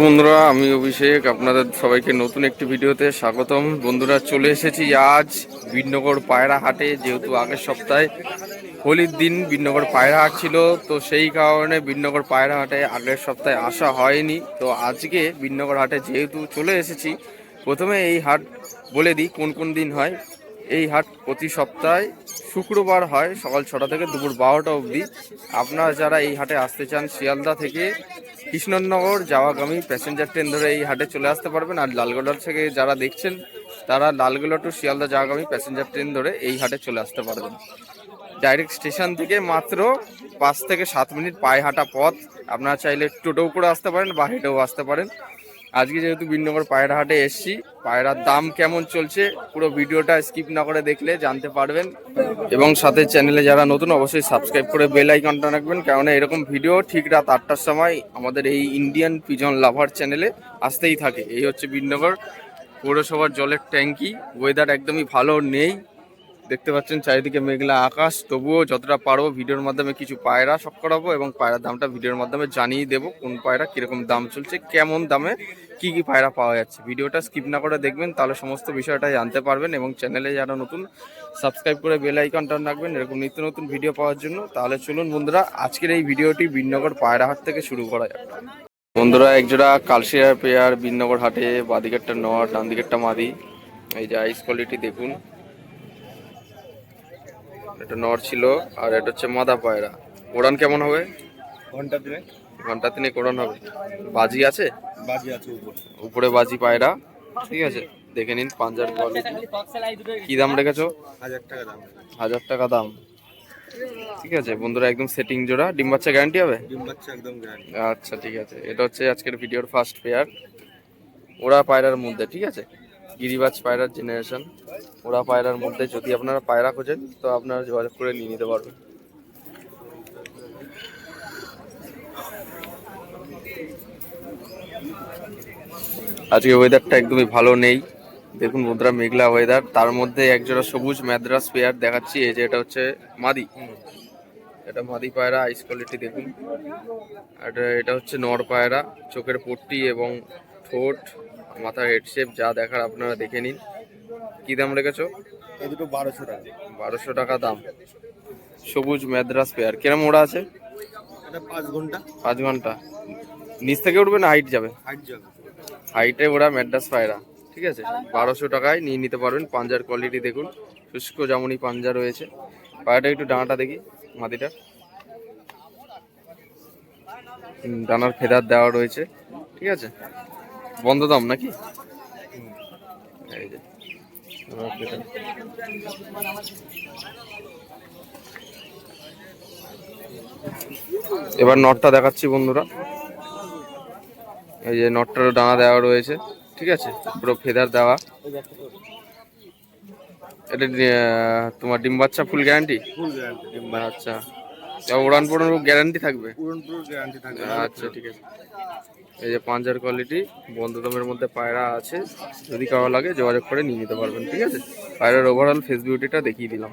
বন্ধুরা, আমি অভিষেক। আপনাদের সবাইকে নতুন একটি ভিডিওতে স্বাগতম। বন্ধুরা, চলে এসেছি আজ বিনগর পায়রা হাটে, যেহেতু আগের সপ্তাহে হোলির দিন বিনগর পায়রা হাট ছিল, তো সেই কারণে বিনগর পায়রা হাটে আগের সপ্তাহে আসা হয়নি। তো আজকে বিনগর হাটে যেহেতু চলে এসেছি, প্রথমে এই হাট বলে দিই, কোন কোন দিন হয়। এই হাট প্রতি সপ্তাহে শুক্রবার হয়, সকাল ছটা থেকে দুপুর বারোটা অবধি। আপনারা যারা এই হাটে আসতে চান, শিয়ালদা থেকে কৃষ্ণনগর যাওয়াগামী প্যাসেঞ্জার ট্রেন ধরে এই হাটে চলে আসতে পারবেন। আর লালগোলা থেকে যারা দেখছেন, তারা লালগোলা টু শিয়ালদা যাওয়াগামী প্যাসেঞ্জার ট্রেন ধরে এই হাটে চলে আসতে পারবেন। ডাইরেক্ট স্টেশন থেকে মাত্র পাঁচ থেকে সাত মিনিট পায়ে হাঁটা পথ। আপনারা চাইলে টোটোও করে আসতে পারেন বা হেঁটেও আসতে পারেন। আজকে যেহেতু বিনগর পায়রা হাটে এসছি, পায়রার দাম কেমন চলছে পুরো ভিডিওটা স্কিপ না করে দেখলে জানতে পারবেন। এবং সাথে চ্যানেলে যারা নতুন অবশ্যই সাবস্ক্রাইব করে বেল আইকনটা রাখবেন, কেননা এরকম ভিডিও ঠিক রাত আটটার সময় আমাদের এই ইন্ডিয়ান পিজন লাভার চ্যানেলে আসতেই থাকে। এই হচ্ছে বিনগর পৌরসভার জলের ট্যাঙ্কি ওয়েদার একদমই ভালো নেই। দেখতে পাচ্ছেন চারিদিকে মেঘলা আকাশ। তবুও যতটা পারব ভিডিওর মাধ্যমে কিছু পায়রা শখ করাবো এবং পায়রার দামটা ভিডিওর মাধ্যমে জানিয়ে দেবো কোন পায়রা কীরকম দাম চলছে, কেমন দামে কি কি পায়রা পাওয়া যাচ্ছে। ভিডিওটা স্কিপ না করে দেখবেন, তাহলে সমস্ত বিষয়টা জানতে পারবেন এবং চ্যানেলে যারা নতুন, সাবস্ক্রাইব করে বেল আইকনটা রাখবেন এরকম নিত্য নতুন ভিডিও পাওয়ার জন্য। তাহলে চলুন বন্ধুরা, আজকের এই ভিডিওটি বিনগর পায়রাহাট থেকে শুরু করা যাক। বন্ধুরা, একজোড়া কালশিয়ার পেয়ার বিনগর হাটে, বাদিকেরটা নর ডান দিকেরটা মাদি। এই যে আইস কোয়ালিটি দেখুন। এটা নর ছিল আর এটা হচ্ছে মাদা পায়রা। ওড়ান কেমন হবে? ঘণ্টা দিনে ঘণ্টা তিনেক ওড়ান হবে। বাজি আছে? বাজি আছে উপরে। উপরে বাজি পায়রা। ঠিক আছে দেখে নিন পাঞ্জার কোয়ালিটি কি দাম রেখেছো? হাজার টাকা দাম। হাজার টাকা দাম। ঠিক আছে বন্ধুরা একদম সেটিং জোড়া। ডিম বাচ্চা গ্যারান্টি হবে? ডিম বাচ্চা একদম গ্যারান্টি আচ্ছা ঠিক আছে। এটা হচ্ছে আজকের ভিডিওর ফার্স্ট পেয়ার ওরা পায়রার মধ্যে ঠিক আছে? গিরিবাজ পায়রার জেনারেশন ওরা পায়রার মধ্যে যদি আপনারা পায়রা খোঁজেন, তো আপনারা যোগাযোগ করে নিয়ে নিতে পারবেন। আজকে ওয়েদারটা একদমই ভালো নেই। দেখুন বন্ধুরা, মেঘলা ওয়েদার তার মধ্যে একজোড়া সবুজ ম্যাদ্রাস পেয়ার দেখাচ্ছি, এই যে এটা হচ্ছে মাদি। এটা মাদি পায়রা আইস কোয়ালিটি দেখুন। আর এটা হচ্ছে নর পায়রা, চোখের পট্টি এবং ঠোঁট। মাথার হেড শেপ যা দেখার আপনারা দেখে নিন। কি দাম রেখেছো? এই দুটো বারোশো টাকা। বারোশো টাকা দাম। সবুজ ম্যাদ্রাস পেয়ার কিরম ওরা আছে? পাঁচ ঘণ্টা। পাঁচ ঘণ্টা। নিচ থেকে উঠবে না হাইট যাবে? হাইট যাবে। হাইটে ওরা ম্যাড্রাস পায়রা। ঠিক আছে? বারোশো টাকায় নিয়ে নিতে পারবেন। পাঞ্জার কোয়ালিটি দেখুন। শুষ্ক যেমনই পাঞ্জা রয়েছে। পায়রাটা একটু ডানাটা দেখি মাদিটা ডানার ফেদার দেওয়া রয়েছে। ঠিক আছে? বন্ধ দাম নাকি? এই যে এবার নটটা দেখাচ্ছি বন্ধুরা। এই যে নটটার ডানা দেওয়া রয়েছে ঠিক আছে? পুরো ফেদার দেওয়া। এটা তোমার ডিম বাচ্চা ফুল গ্যারান্টি ডিম আচ্ছা। উড়ান পুরো গ্যারান্টি থাকবে। আচ্ছা ঠিক আছে। এই যে পাঞ্জার কোয়ালিটি বন্ধ দামের মধ্যে পায়রা আছে যদি কারও লাগে যোগাযোগ করে নিয়ে নিতে পারবেন ঠিক আছে? পায়রার ওভারঅল ফেস বিউটিটা দেখিয়ে দিলাম।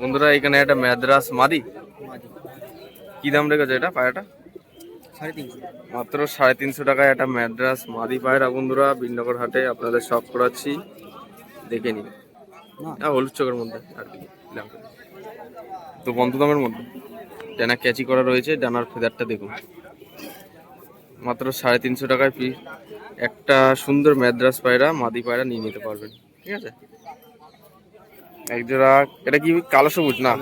বন্ধুরা এখানে একটা ম্যাদ্রাস মাদি। কি দাম রেখেছে এটা পায়রাটা? মাত্র সাড়ে তিনশো টাকায় একটা ম্যাড্রাস মাদি পায়রা বন্ধুরা। বিনগর হাটে আপনাদের শখ করাচ্ছি। দেখে নিন। হ্যাঁ হলুদ চোখের মধ্যে। আর কি তো বন্ধ দামের মধ্যে। ডানা ক্যাচি করা রয়েছে ডানার ফেদারটা দেখুন। মাত্র সাড়ে তিনশো টাকায় পি একটা সুন্দর ম্যাদ্রাস পায়রা মাদি পায়রা নিয়ে নিতে পারবেন। ঠিক আছে? একজোড়া এটা কি কালো সবুজ না?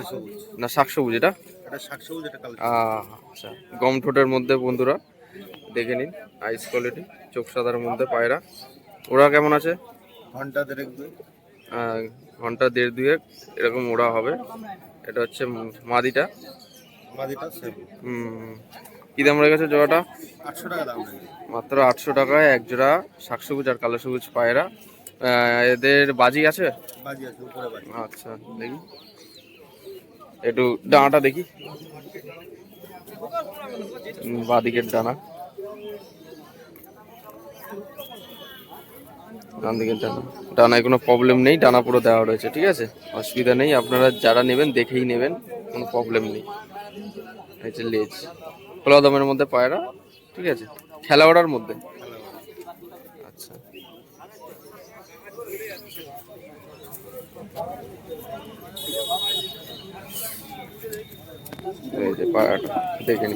না শাক সবুজ এটা? আচ্ছা। গম ঠোঁটের মধ্যে বন্ধুরা দেখে নিন আইস কোয়ালিটি চোখ সাদার মধ্যে পায়রা। ওরা কেমন আছে? ঘণ্টা দেড়েক দুই। ঘণ্টা দেড় দুয়েক এরকম ওরা হবে। এটা হচ্ছে উম মাদিটা হুম। কি দাম রেখেছে জোড়াটা? আটশো টাকা দাম মাত্র আটশো টাকায় এক জোড়া শাক সবুজ আর কালো সবুজ পায়রা। এদের বাজি আছে? আচ্ছা দেখি। একটু ডানাটা দেখি। বাঁদিকের ডানা। ডান দিকের ডানা। ডানায় কোনো প্রবলেম নেই ডানা পুরো দেওয়া রয়েছে ঠিক আছে? অসুবিধা নেই আপনারা যারা নেবেন দেখেই নেবেন কোনো প্রবলেম নেই। এই যে লেজ। খোলা দামের মধ্যে পায়রা, ঠিক আছে? খেলা ওড়ার মধ্যে। আচ্ছা। এই যে দেখে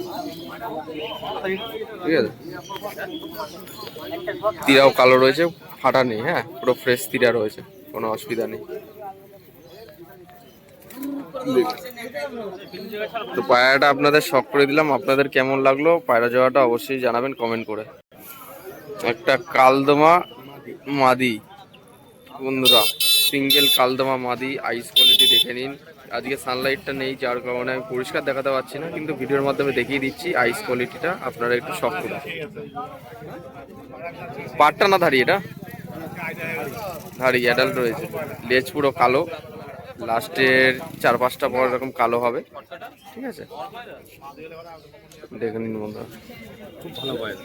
ঠিক আছে? তিরাও কালো রয়েছে, ফাটা নেই হ্যাঁ? পুরো ফ্রেশ তিরা রয়েছে, কোনো অসুবিধা নেই। তো পায়রাটা আপনাদের শখ করে দিলাম। আপনাদের কেমন লাগল? পায়রা যাওয়াটা অবশ্যই জানাবেন কমেন্ট করে। একটা কালদমা মাদি। বন্ধুরা, সিঙ্গেল কালদমা মাদি আইস কোয়ালিটি দেখে নিন। আজকে সানলাইটটা নেই, যার কারণে আমি পরিষ্কার দেখাতে পারছি না, কিন্তু ভিডিওর মাধ্যমে দেখিয়ে দিচ্ছি আইস কোয়ালিটিটা আপনারা একটু শখ করুন পাটটা না ধারি এটা? ধারি অ্যাডাল্ট রয়েছে। লেজ পুরো কালো। লাস্টের চার পাঁচটা পর এরকম কালো হবে। ঠিক আছে? দেখে নিন বন্ধুরা। খুব ভালো পায়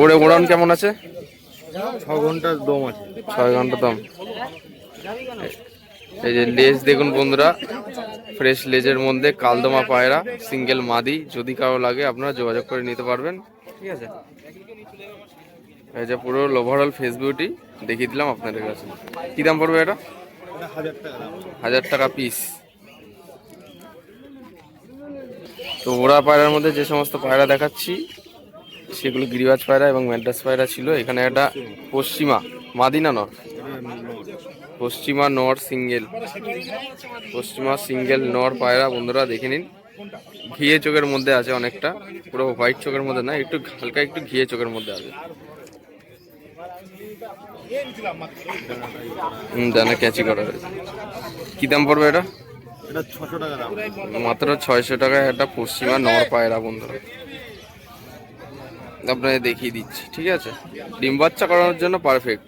ওরে ওড়ান কেমন আছে? ছ ঘণ্টার দম আছে। ছয় ঘণ্টা দম। এই যে লেজ দেখুন বন্ধুরা ফ্রেশ লেজের মধ্যে কালদমা পায়রা সিঙ্গেল মাদি যদি কারও লাগে আপনারা যোগাযোগ করে নিতে পারবেন। ঠিক আছে? এই যে পুরো ওভারঅল ফেস বিউটি দেখিয়ে দিলাম আপনাদের কাছে। কী দাম পড়বে এটা এটা? হাজার টাকা পিস তো ওরা পায়রার মধ্যে যে সমস্ত পায়রা দেখাচ্ছি, সেগুলো গিরিবাজ পায়রা এবং ম্যাড্রাস পায়রা ছিল। এখানে একটা পশ্চিমা, মাদিনা নর পশ্চিমা নর সিঙ্গেল পশ্চিমা সিঙ্গেল নর পায়রা, বন্ধুরা দেখে নিন। ঘিয়ে চোখের মধ্যে আছে অনেকটা। পুরো হোয়াইট চোখের মধ্যে না, একটু হালকা একটু ঘিয়ে চোখের মধ্যে আছে। ডানা ক্যাচি করা রয়েছে কি দাম পড়বে এটা? টাকা মাত্র ছয়শো টাকায় একটা পশ্চিমা নর পায়রা বন্ধুরা। আপনাদের দেখিয়ে দিচ্ছি ঠিক আছে? ডিম বাচ্চা করানোর জন্য পারফেক্ট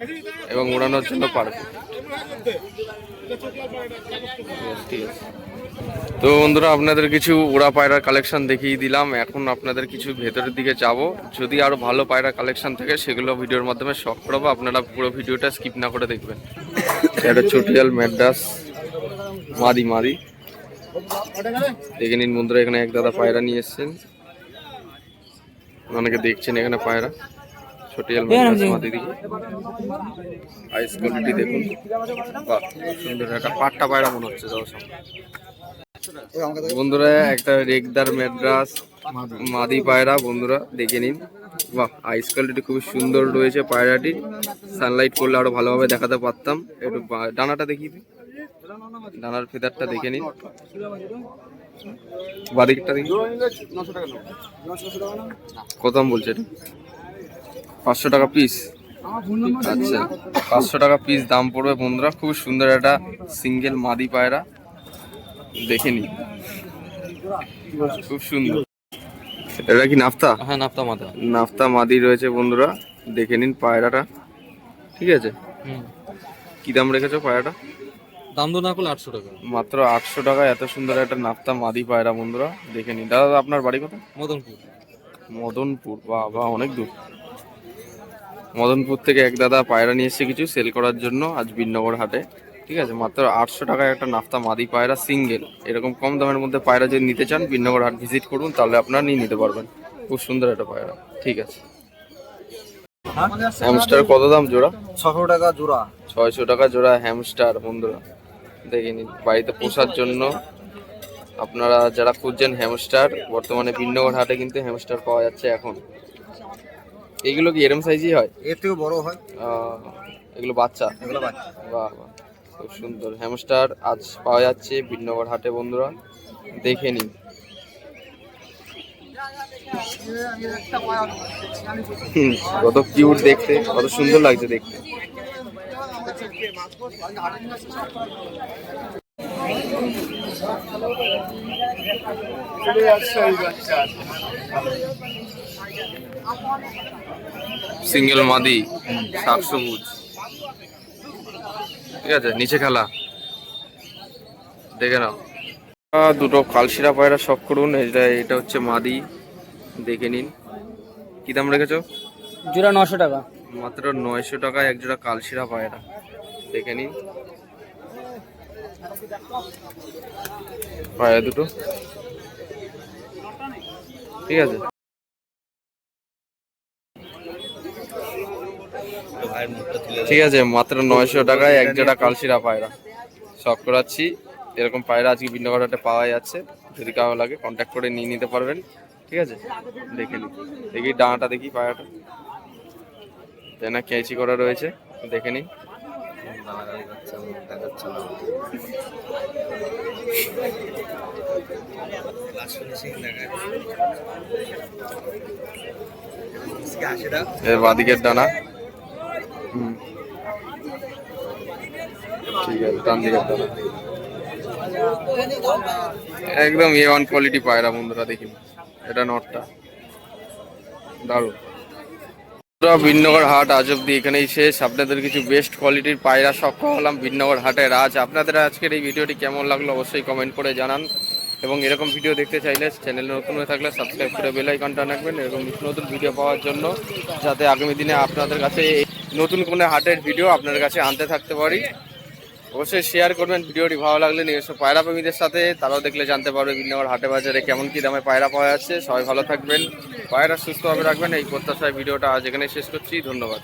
এবং উড়ানোর জন্য পারফেক্ট ঠিক আছে। তো বন্ধুরা, আপনাদের কিছু উড়া পায়রার কালেকশন দেখিয়ে দিলাম। এখন আপনাদের কিছু ভেতরের দিকে যাব। যদি আরও ভালো পায়রা কালেকশন থাকে, সেগুলো ভিডিওর মাধ্যমে শখ করাবো আপনারা পুরো ভিডিওটা স্কিপ না করে দেখবেন। একটা চটিয়াল ম্যাড্রাস মাদি মাদি দেখে নিন বন্ধুরা, এখানে এক দাদা পায়রা নিয়ে এসছেন। অনেকে দেখছেন এখানে পায়রা। ছোটিয়াল আইস কোয়ালিটি দেখুন। বাহ সুন্দর একটা পাট্টা পায়রা মনে হচ্ছে বন্ধুরা একটা রেগদার ম্যাড্রাস মাদি পায়রা বন্ধুরা দেখে নিন। বাহ আইস কোয়ালিটি খুবই সুন্দর রয়েছে পায়রাটি। সানলাইট করলে আরও ভালোভাবে দেখাতে পারতাম। একটু ডানাটা দেখিয়ে দিই। ডানার ফেদারটা দেখে নিন। বাদিকটা দেখি। কত দাম বলছে এটা? পাঁচশো টাকা পিস আচ্ছা পাঁচশো টাকা পিস দাম পড়বে বন্ধুরা খুব সুন্দর একটা সিঙ্গেল মাদি পায়রা। দেখে নি খুব সুন্দর। এটা কি নাফতা? হ্যাঁ নাফতা মাথা নাফতা মাদি রয়েছে বন্ধুরা দেখে নিন পায়রাটা। ঠিক আছে? কি দাম রেখেছো পায়রাটা? দাম দর না করলে আটশো টাকা। মাত্র আটশো টাকায় এত সুন্দর একটা নাফতা মাদি পায়রা বন্ধুরা দেখে নিন। দাদা আপনার বাড়ি কোথায়? মদনপুর। মদনপুর বা বা অনেক দূর। মদনপুর থেকে এক দাদা পায়রা নিয়ে এসেছে কিছু সেল করার জন্য আজ বিনগর হাটে। ঠিক আছে মাত্র আটশো টাকায় একটা নাফতা মাদি পায়রা সিঙ্গেল এরকম কম দামের মধ্যে পায়রা যদি নিতে চান বিনগর হাট ভিজিট করুন তাহলে আপনারা নিয়ে নিতে পারবেন। খুব সুন্দর একটা পায়রা ঠিক আছে। হ্যামস্টার কত দাম জোড়া? ছশো টাকা জোড়া। ছয়শো টাকা জোড়া হ্যামস্টার বন্ধুরা। দেখে নিন বাড়িতে পোষার জন্য আপনারা যারা খুঁজছেন হ্যামস্টার বর্তমানে ভিন্নগর হাটে কিন্তু হ্যামস্টার পাওয়া যাচ্ছে এখন। এগুলো কি এরম সাইজই হয়? এর থেকে বড় হয়। আহ, এগুলো বাচ্চা? এগুলো বাচ্চা। বাহ বাহ। খুব সুন্দর। হ্যামস্টার আজ পাওয়া যাচ্ছে ভিন্নগর হাটে বন্ধুরা। দেখে নিন। হুম, কত কিউট দেখতে কত সুন্দর লাগছে দেখতে। সিঙ্গেল মাদি শাক সবুজ। ঠিক আছে নিচে খেলা। দেখে নাও। দুটো কালশিরা পায়রা শখ করুন এটা এটা হচ্ছে মাদি। দেখে নিন। কি দাম রেখেছো? জোড়া নশো টাকা। মাত্র নয়শো টাকায় এক জোড়া কালশিরা পায়রা। দেখে নিন। পায়রা দুটো। ঠিক আছে। ঠিক আছে, মাত্র নয়শো টাকায় এক জোড়া কালশিরা পায়রা। শখ করাচ্ছি, এরকম পায়রা আজকে বিন্নগড়াতে পাওয়া যাচ্ছে যদি কারও লাগে কন্ট্যাক্ট করে নিয়ে নিতে পারবেন, ঠিক আছে? দেখে নিই দেখি ডানাটা দেখি পায়রাটা। না কেঁচি করা রয়েছে, দেখে এর বাদিকের ডানা। একদম এ ওয়ান কোয়ালিটি পায়রা বন্ধুরা দেখি এটা নটটা। দারুণ। বিনগর হাট আজ অব্দি এখানেই শেষ। আপনাদের কিছু বেস্ট কোয়ালিটির পায়রা সক্ষ হলাম বিনগর হাটের। আজ আপনাদের আজকের এই ভিডিওটি কেমন লাগল অবশ্যই কমেন্ট করে জানান। এবং এরকম ভিডিও দেখতে চাইলে চ্যানেল নতুন হয়ে থাকলে সাবস্ক্রাইব করে বেল আইকনটা রাখবেন। এরকম নিত্য নতুন ভিডিও পাওয়ার জন্য, যাতে আগামী দিনে আপনাদের কাছে নতুন কোনো হাটের ভিডিও আপনার কাছে আনতে থাকতে পারি। অবশ্যই শেয়ার করবেন, ভিডিওটি ভালো লাগলে নিজস্ব পায়রা প্রেমীদের সাথে, তারাও দেখলে জানতে পারবে বিনগর হাটে বাজারে কেমন কি দামে পায়রা পাওয়া যাচ্ছে। সবাই ভালো থাকবেন, পায়রা সুস্থভাবে রাখবেন, এই প্রত্যাশায় ভিডিওটা আজ এখানে শেষ করছি, ধন্যবাদ।